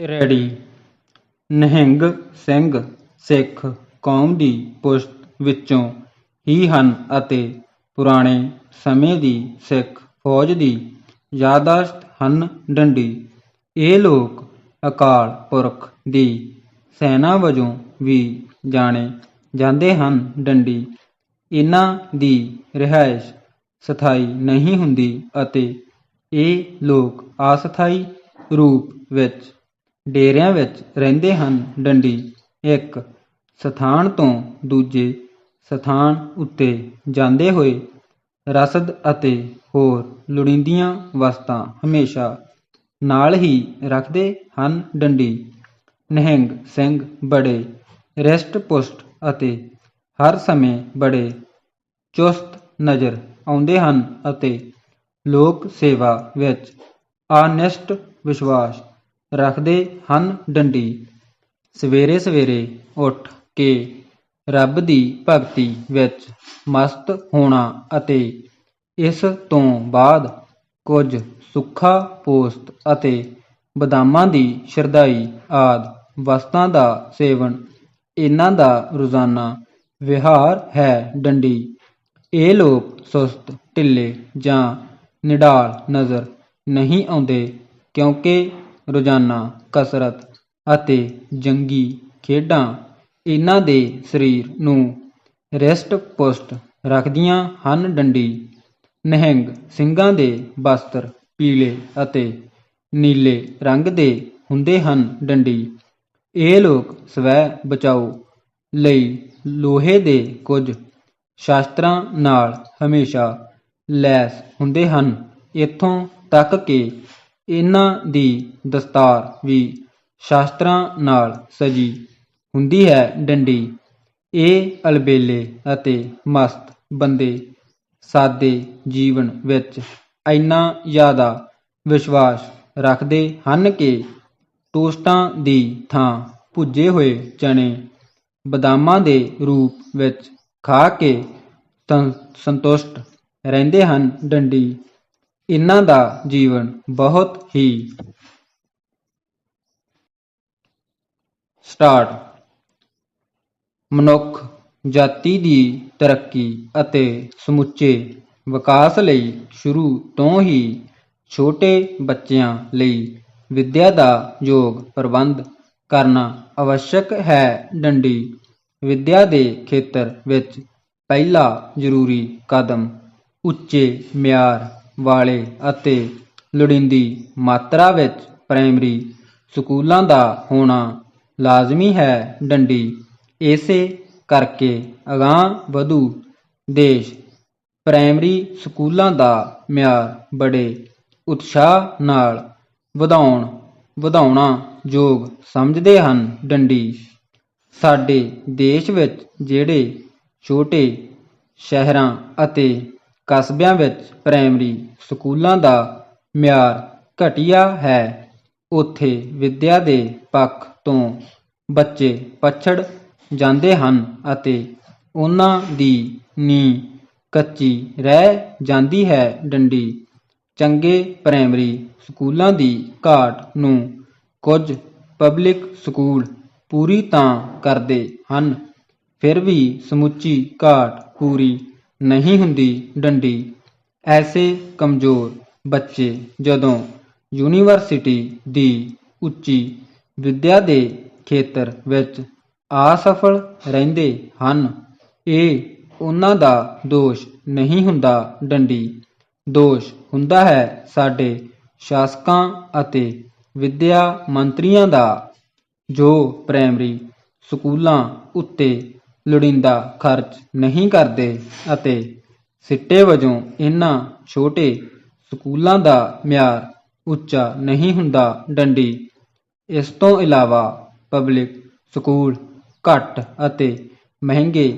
Ready. Nihang Singh ਸਿੱਖ ਕੌਮ ਦੀ ਪੁਸ਼ਤ ਵਿੱਚੋਂ ਹੀ ਹਨ ਅਤੇ ਪੁਰਾਣੇ ਸਮੇਂ ਦੀ ਸਿੱਖ ਫੌਜ ਦੀ ਯਾਦਾਸ਼ਤ ਹਨ ਡੰਡੀ। ਇਹ ਲੋਕ ਅਕਾਲ ਪੁਰਖ ਦੀ ਸੈਨਾ ਵਜੋਂ ਵੀ ਜਾਣੇ ਜਾਂਦੇ ਹਨ ਡੰਡੀ। ਇਹਨਾਂ ਦੀ ਰਿਹਾਇਸ਼ ਸਥਾਈ ਨਹੀਂ ਹੁੰਦੀ ਅਤੇ ਇਹ ਲੋਕ ਅਸਥਾਈ ਰੂਪ ਵਿੱਚ ਡੇਰਿਆਂ ਵਿੱਚ ਰਹਿੰਦੇ ਹਨ ਡੰਡੀ। ਇੱਕ, ਸਥਾਨ ਤੋਂ ਦੂਜੇ ਸਥਾਨ ਉੱਤੇ ਜਾਂਦੇ ਹੋਏ ਰਸਦ ਅਤੇ ਹੋਰ ਲੋੜੀਂਦੀਆਂ ਵਸਤਾਂ ਹਮੇਸ਼ਾ ਨਾਲ ਹੀ ਰੱਖਦੇ ਹਨ ਡੰਡੀ। ਨਿਹੰਗ ਸਿੰਘ ਬੜੇ ਰਿਸ਼ਟ ਪੁਸ਼ਟ ਅਤੇ ਹਰ ਸਮੇਂ ਬੜੇ ਚੁਸਤ ਨਜ਼ਰ ਆਉਂਦੇ ਹਨ ਅਤੇ ਲੋਕ ਸੇਵਾ ਵਿੱਚ ਅਨਿਸ਼ਟ ਵਿਸ਼ਵਾਸ ਰੱਖਦੇ ਹਨ ਡੰਡੀ। ਸਵੇਰੇ ਸਵੇਰੇ ਉੱਠ ਕੇ ਰੱਬ ਦੀ ਭਗਤੀ ਵਿੱਚ ਮਸਤ ਹੋਣਾ ਅਤੇ ਇਸ ਤੋਂ ਬਾਅਦ ਕੁਝ ਸੁੱਖਾ ਪੋਸਤ ਅਤੇ ਬਦਾਮਾਂ ਦੀ ਸ਼ਰਧਾਈ ਆਦਿ ਵਸਤਾਂ ਦਾ ਸੇਵਨ, ਇਹਨਾਂ ਦਾ ਰੋਜ਼ਾਨਾ ਵਿਹਾਰ ਹੈ ਡੰਡੀ। ਇਹ ਲੋਕ ਸੁਸਤ, ਢਿੱਲੇ ਜਾਂ ਨਿਡਾਲ ਨਜ਼ਰ ਨਹੀਂ ਆਉਂਦੇ ਕਿਉਂਕਿ ਰੋਜ਼ਾਨਾ, ਕਸਰਤ ਅਤੇ ਜੰਗੀ ਖੇਡਾਂ ਇਹਨਾਂ ਦੇ ਸਰੀਰ ਨੂੰ ਰਿਸ਼ਟ ਪੁਸ਼ਟ ਰੱਖਦੀਆਂ ਹਨ ਡੰਡੀ ਨਿਹੰਗ ਸਿੰਘਾਂ ਦੇ ਵਸਤਰ ਪੀਲੇ ਅਤੇ ਨੀਲੇ ਰੰਗ ਦੇ ਹੁੰਦੇ ਹਨ ਡੰਡੀ। ਇਹ ਲੋਕ ਸਵੈ ਬਚਾਓ ਲਈ ਲੋਹੇ ਦੇ ਕੁਝ ਸ਼ਾਸਤਰਾਂ ਨਾਲ ਹਮੇਸ਼ਾ ਲੈਸ ਹੁੰਦੇ ਹਨ। ਇੱਥੋਂ ਤੱਕ ਕਿ ਇਹਨਾਂ ਦੀ ਦਸਤਾਰ ਵੀ ਸ਼ਾਸਤਰਾਂ ਨਾਲ ਸਜੀ ਹੁੰਦੀ ਹੈ ਡੰਡੀ। ਇਹ ਅਲਬੇਲੇ ਅਤੇ ਮਸਤ ਬੰਦੇ ਸਾਦੇ ਜੀਵਨ ਵਿੱਚ ਇੰਨਾ ਜ਼ਿਆਦਾ ਵਿਸ਼ਵਾਸ ਰੱਖਦੇ ਹਨ ਕਿ ਟੋਸਟਾਂ ਦੀ ਥਾਂ ਭੁੱਜੇ ਹੋਏ ਚਣੇ ਬਦਾਮਾਂ ਦੇ ਰੂਪ ਵਿੱਚ ਖਾ ਕੇ ਸੰਤੁਸ਼ਟ ਰਹਿੰਦੇ ਹਨ। ਡੰਡੀ ਇਹਨਾਂ ਦਾ ਜੀਵਨ ਬਹੁਤ ਹੀ ਸਟਾਰਟ। ਮਨੁੱਖ ਜਾਤੀ ਦੀ ਤਰੱਕੀ ਅਤੇ ਸਮੁੱਚੇ ਵਿਕਾਸ ਲਈ ਸ਼ੁਰੂ ਤੋਂ ਹੀ ਛੋਟੇ ਬੱਚਿਆਂ ਲਈ ਵਿੱਦਿਆ ਦਾ ਯੋਗ ਪ੍ਰਬੰਧ ਕਰਨਾ ਆਵਸ਼ਕ ਹੈ। ਡੰਡੀ ਵਿੱਦਿਆ ਦੇ ਖੇਤਰ ਵਿੱਚ ਪਹਿਲਾ ਜ਼ਰੂਰੀ ਕਦਮ ਉੱਚੇ ਮਿਆਰ ਵਾਲੇ ਅਤੇ ਲੋੜੀਂਦੀ ਮਾਤਰਾ ਵਿੱਚ ਪ੍ਰਾਇਮਰੀ ਸਕੂਲਾਂ ਦਾ ਹੋਣਾ ਲਾਜ਼ਮੀ ਹੈ ਡੰਡੀ। ਇਸੇ ਕਰਕੇ ਅਗਾਂਹ ਵਧੂ ਦੇਸ਼ ਪ੍ਰਾਇਮਰੀ ਸਕੂਲਾਂ ਦਾ ਮਿਆਰ ਬੜੇ ਉਤਸ਼ਾਹ ਨਾਲ ਵਧਾਉਣ, ਵਧਾਉਣਾ ਯੋਗ ਸਮਝਦੇ ਹਨ ਡੰਡੀ। ਸਾਡੇ ਦੇਸ਼ ਵਿੱਚ ਜਿਹੜੇ ਛੋਟੇ ਸ਼ਹਿਰਾਂ ਅਤੇ ਕਸਬਿਆਂ ਵਿੱਚ ਪ੍ਰਾਇਮਰੀ ਸਕੂਲਾਂ ਦਾ ਮਿਆਰ ਘਟੀਆ ਹੈ। ਉੱਥੇ ਵਿੱਦਿਆ ਦੇ ਪੱਖ ਤੋਂ ਬੱਚੇ ਪਛੜ ਜਾਂਦੇ ਹਨ ਅਤੇ ਉਹਨਾਂ ਦੀ ਨੀਂਹ ਕੱਚੀ ਰਹਿ ਜਾਂਦੀ ਹੈ। ਡੰਡੀ ਚੰਗੇ ਪ੍ਰਾਇਮਰੀ ਸਕੂਲਾਂ ਦੀ ਘਾਟ ਨੂੰ ਕੁਝ ਪਬਲਿਕ ਸਕੂਲ ਪੂਰੀ ਤਾਂ ਕਰਦੇ ਹਨ, ਫਿਰ ਵੀ ਸਮੁੱਚੀ ਘਾਟ ਪੂਰੀ ਨਹੀਂ ਹੁੰਦੀ ਡੰਡੀ। ਐਸੇ ਕਮਜ਼ੋਰ ਬੱਚੇ ਜਦੋਂ ਯੂਨੀਵਰਸਿਟੀ ਦੀ ਉੱਚੀ ਵਿੱਦਿਆ ਦੇ ਖੇਤਰ ਵਿੱਚ ਅਸਫਲ ਰਹਿੰਦੇ ਹਨ, ਇਹ ਉਹਨਾਂ ਦਾ ਦੋਸ਼ ਨਹੀਂ ਹੁੰਦਾ ਡੰਡੀ। ਦੋਸ਼ ਹੁੰਦਾ ਹੈ ਸਾਡੇ ਸ਼ਾਸਕਾਂ ਅਤੇ ਵਿੱਦਿਆ ਮੰਤਰੀਆਂ ਦਾ, ਜੋ ਪ੍ਰਾਇਮਰੀ ਸਕੂਲਾਂ ਉੱਤੇ ਲੋੜੀਂਦਾ ਖਰਚ ਨਹੀਂ ਕਰਦੇ ਅਤੇ ਸਿੱਟੇ ਵਜੋਂ ਇਹਨਾਂ ਛੋਟੇ ਸਕੂਲਾਂ ਦਾ ਮਿਆਰ ਉੱਚਾ ਨਹੀਂ ਹੁੰਦਾ ਡੰਡੀ। ਇਸ ਤੋਂ ਇਲਾਵਾ ਪਬਲਿਕ ਸਕੂਲ ਘੱਟ ਅਤੇ ਮਹਿੰਗੇ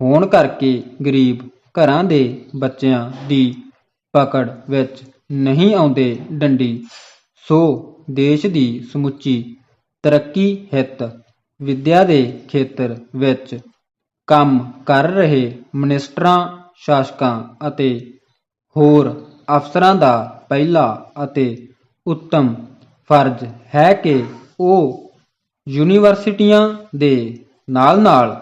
ਹੋਣ ਕਰਕੇ ਗਰੀਬ ਘਰਾਂ ਦੇ ਬੱਚਿਆਂ ਦੀ ਪਕੜ ਵਿੱਚ ਨਹੀਂ ਆਉਂਦੇ ਡੰਡੀ। ਸੋ ਦੇਸ਼ ਦੀ ਸਮੁੱਚੀ ਤਰੱਕੀ ਹਿੱਤ ਵਿੱਦਿਆ ਦੇ ਖੇਤਰ ਵਿੱਚ ਕੰਮ ਕਰ ਰਹੇ ਮਨਿਸਟਰਾਂ, ਸ਼ਾਸਕਾਂ ਅਤੇ ਹੋਰ ਅਫਸਰਾਂ ਦਾ ਪਹਿਲਾ ਅਤੇ ਉੱਤਮ ਫਰਜ਼ ਹੈ ਕਿ ਉਹ ਯੂਨੀਵਰਸਿਟੀਆਂ ਦੇ ਨਾਲ-ਨਾਲ